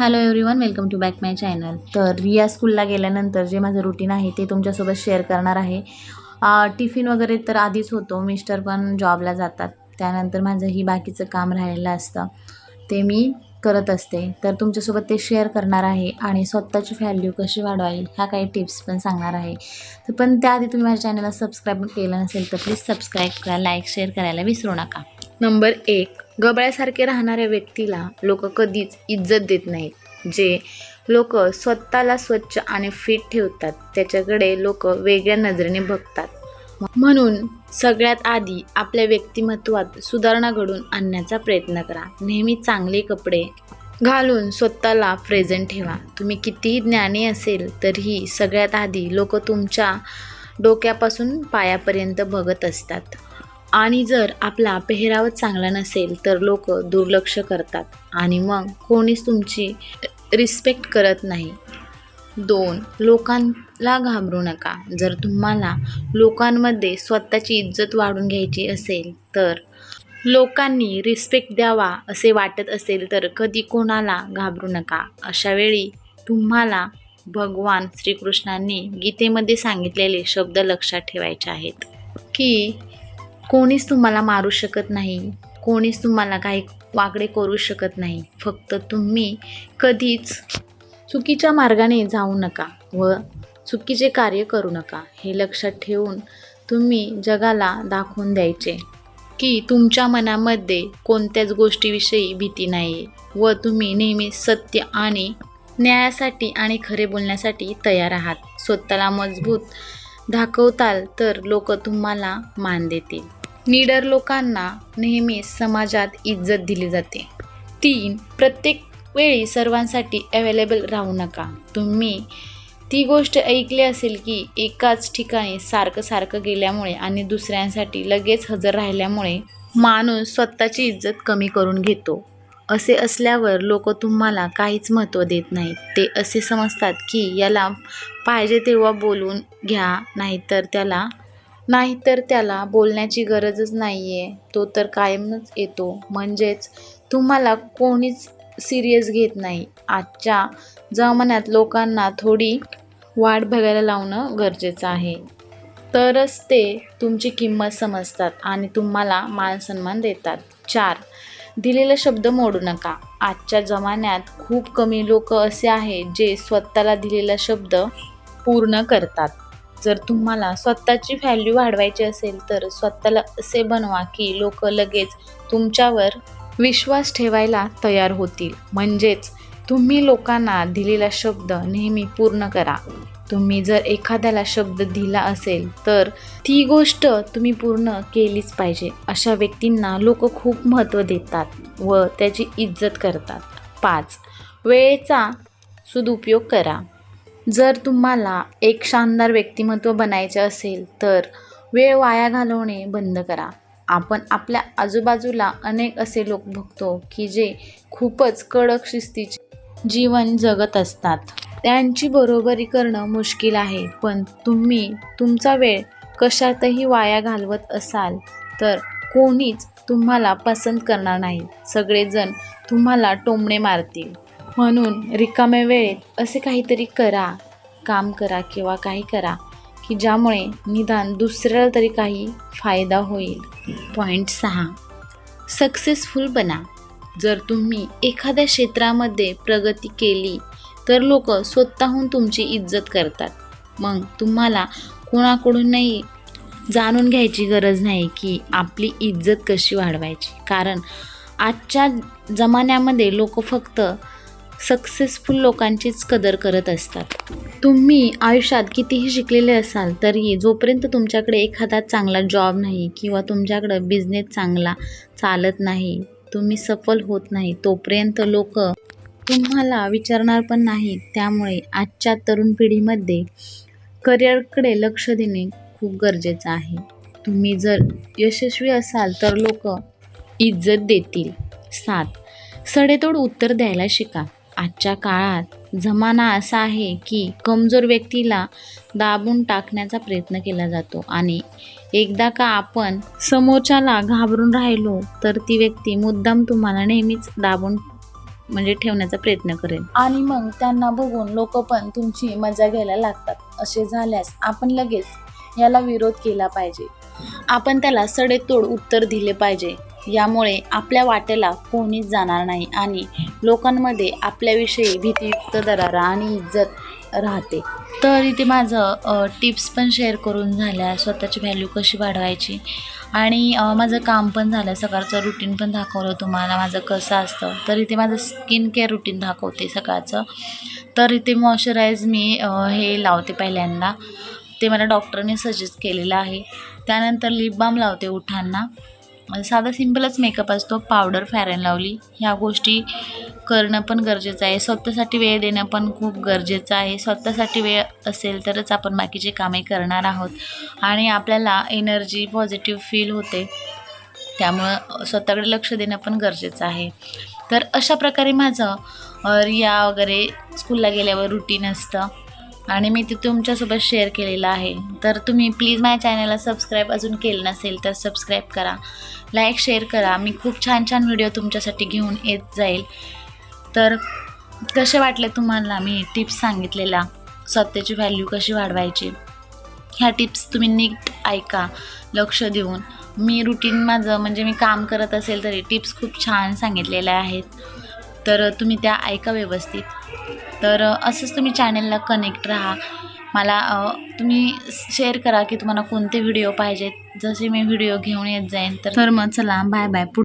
Hello everyone welcome to back my channel तर रिया स्कूलला गेल्यानंतर जे माझं रुटीन आहे ते तुमच्यासोबत शेअर करणार आहे. टिफिन वगैरे तर आधीच होतो. मिस्टर पण जॉबला जातात. त्यानंतर माझं ही बाकीचं काम राहिलेलं असतं. ते मी करत असते. तर तुमच्यासोबत ते शेअर करणार आहे आणि स्वतःची व्हॅल्यू कशी वाढवावी ह्या काही टिप्स पण सांगणार आहे. तर पण त्याआधी तुम्ही माझ्या चॅनलला सबस्क्राईब केलं नसेल तर प्लीज सबस्क्राईब करा लाईक शेअर करायला विसरू नका. नंबर एक गबळ्यासारखे राहणाऱ्या व्यक्तीला लोक कधीच इज्जत देत नाहीत. जे लोक स्वतःला स्वच्छ आणि फिट ठेवतात त्याच्याकडे लोक वेगळ्या नजरेने बघतात. म्हणून सगळ्यात आधी आपल्या व्यक्तिमत्वात सुधारणा घडून आणण्याचा प्रयत्न करा. नेहमी चांगले कपडे घालून स्वतःला प्रेझेंट ठेवा. तुम्ही कितीही ज्ञानी असेल तरीही सगळ्यात आधी लोक तुमच्या डोक्यापासून पायापर्यंत बघत असतात. आणि जर आपला पेहरावच चांगला नसेल तर लोक दुर्लक्ष करतात. आणि मग कोणीच तुमची रिस्पेक्ट करत नाही. दोन लोकांना घाबरू नका. जर तुम्हाला लोकांमध्ये स्वतःची इज्जत वाढून घ्यायची असेल तर लोकांनी रिस्पेक्ट द्यावा असे वाटत असेल तर कधी कोणाला घाबरू नका. अशावेळी तुम्हाला भगवान श्रीकृष्णांनी गीतेमध्ये सांगितलेले शब्द लक्षात ठेवायचे आहेत की कोणीच तुम्हाला मारू शकत नाही. कोणीच तुम्हाला काही वागडे करू शकत नाही. फक्त तुम्ही कधीच चुकीच्या मार्गाने जाऊ नका व चुकीचे कार्य करू नका. हे लक्षात ठेवून तुम्ही जगाला दाखवून द्यायचे की तुमच्या मनामध्ये कोणत्याच गोष्टीविषयी भीती नाही आहे व तुम्ही नेहमी सत्य आणि न्यायासाठी आणि खरे बोलण्यासाठी तयार आहात. स्वतःला मजबूत दाखवताल तर लोक तुम्हाला मान देतील. निडर लोकांना नेहमी समाजात इज्जत दिली जाते. तीन प्रत्येक वेळी सर्वांसाठी अवेलेबल राहू नका. तुम्ही ती गोष्ट ऐकली असेल की एकाच ठिकाणी सारखं सारखं गेल्यामुळे आणि दुसऱ्यांसाठी लगेच हजर राहिल्यामुळे माणूस स्वतःची इज्जत कमी करून घेतो. असे असल्यावर लोक तुम्हाला काहीच महत्त्व देत नाहीत. ते असे समजतात की याला पाहिजे तेव्हा बोलून घ्या नाहीतर त्याला नाहीतर त्याला बोलण्याची गरजच नाही आहे तो तर कायमच येतो. म्हणजेच तुम्हाला कोणीच सिरियस घेत नाही. आजच्या जमान्यात लोकांना थोडी वाट बघायला लावणं गरजेचं आहे. तरच ते तुमची किंमत समजतात आणि तुम्हाला मानसन्मान देतात. चार दिलेला शब्द मोडू नका. आजच्या जमान्यात खूप कमी लोक असे आहेत जे स्वतःला दिलेला शब्द पूर्ण करतात. जर तुम्हाला स्वतःची व्हॅल्यू वाढवायची असेल तर स्वतःला असे बनवा की लोक लगेच तुमच्यावर विश्वास ठेवायला तयार होतील. म्हणजेच तुम्ही लोकांना दिलेला शब्द नेहमी पूर्ण करा. तुम्ही जर एखाद्याला शब्द दिला असेल तर ती गोष्ट तुम्ही पूर्ण केलीच पाहिजे. अशा व्यक्तींना लोक खूप महत्त्व देतात व त्याची इज्जत करतात. पाच वेळेचा सदुपयोग करा. जर तुम्हाला एक शानदार व्यक्तिमत्व बनायचे असेल तर वेळ वाया घालवणे बंद करा. आपण आपल्या आजूबाजूला अनेक असे लोक बघतो की जे खूपच कडक शिस्तीचे जीवन जगत असतात. त्यांची बरोबरी करणं मुश्किल आहे पण तुम्ही तुमचा वेळ कशातही वाया घालवत असाल तर कोणीच तुम्हाला पसंत करणार नाही. सगळेजण तुम्हाला टोमणे मारतील. म्हणून रिकाम्या वेळेत असे काहीतरी करा काम करा किंवा काही करा की ज्यामुळे निदान दुसऱ्याला तरी काही फायदा होईल. पॉईंट सहा. सक्सेसफुल बना. जर तुम्ही एखाद्या क्षेत्रामध्ये प्रगती केली तर लोक स्वतःहून तुमची इज्जत करतात. मग तुम्हाला कोणाकडूनही जाणून घ्यायची गरज नाही की आपली इज्जत कशी वाढवायची. कारण आजच्या जमान्यामध्ये लोक फक्त सक्सेसफुल लोकांचीच कदर करत असतात. तुम्ही आयुष्यात कितीही शिकलेले असाल तरी जोपर्यंत तुमच्याकडे एखादा चांगला जॉब नाही किंवा तुमच्याकडं बिझनेस चांगला चालत नाही तुम्ही सफल होत नाही तोपर्यंत लोक तुम्हाला विचारणार पण नाही त्यामुळे आजच्या तरुण पिढीमध्ये करिअरकडे लक्ष देणे खूप गरजेचं आहे. तुम्ही जर यशस्वी असाल तर लोक इज्जत देतील. सात सडेतोड उत्तर द्यायला शिका. आजच्या काळात जमाना असा आहे की कमजोर व्यक्तीला दाबून टाकण्याचा प्रयत्न केला जातो. आणि एकदा का आपण समोरच्याला घाबरून राहिलो तर ती व्यक्ती मुद्दाम तुम्हाला नेहमीच दाबून म्हणजे ठेवण्याचा प्रयत्न करेल. आणि मग त्यांना बघून लोक पण तुमची मजा घ्यायला लागतात. असे झाल्यास आपण लगेच याला विरोध केला पाहिजे. आपण त्याला सडेतोड उत्तर दिले पाहिजे. यामुळे आपल्या वाटेला कोणीच जाणार नाही आणि लोकांमध्ये आपल्याविषयी भीतीयुक्त दरारा आणि इज्जत राहते. तर इथे माझं टिप्स पण शेअर करून झाल्या स्वतःची व्हॅल्यू कशी वाढवायची. आणि माझं काम पण झालं सकाळचं रुटीन पण दाखवलं तुम्हाला माझं कसं असतं. तर इथे माझं स्किन केअर रुटीन दाखवते सकाळचं. तर इथे मॉइश्चराईज मी हे लावते पहिल्यांदा. ते मला डॉक्टरने सजेस्ट केलेलं आहे. त्यानंतर लिप बाम लावते उठांना. साधा सिम्पलच मेकअप असतो. पावडर फॅरन लावली ह्या गोष्टी करणं पण गरजेचं आहे. स्वतःसाठी वेळ देणं पण खूप गरजेचं आहे. स्वतःसाठी वेळ असेल तरच आपण बाकीचे कामे करणार आहोत. आणि आपल्याला एनर्जी पॉझिटिव्ह फील होते. त्यामुळं स्वतःकडे लक्ष देणं पण गरजेचं आहे. तर अशा प्रकारे माझं रिया वगैरे स्कूलला गेल्यावर रुटीन असतं. आणि मी ते तुमच्यासोबत शेअर केलेलं आहे. तर तुम्ही प्लीज माझ्या चॅनलला सबस्क्राईब अजून केलं नसेल तर सबस्क्राईब करा. लाईक शेअर करा. मी खूप छान छान व्हिडिओ तुमच्यासाठी घेऊन येत जाईल. तर कसे वाटले तुम्हाला मी टिप्स सांगितलेल्या? स्वतःची व्हॅल्यू कशी वाढवायची? ह्या टिप्स तुम्ही नीट ऐका. लक्ष देऊन. मी रुटीन माझं म्हणजे मी काम करत असेल तरी टिप्स खूप छान सांगितलेल्या आहेत. तर तुम्ही त्या ऐका व्यवस्थित. तर असंच तुम्ही चॅनलला कनेक्ट राहा. मला तुम्ही शेअर करा की तुम्हाला कोणते व्हिडिओ पाहिजेत. जसे मी व्हिडिओ घेऊन येत जाईन तर तर मग चला बाय बाय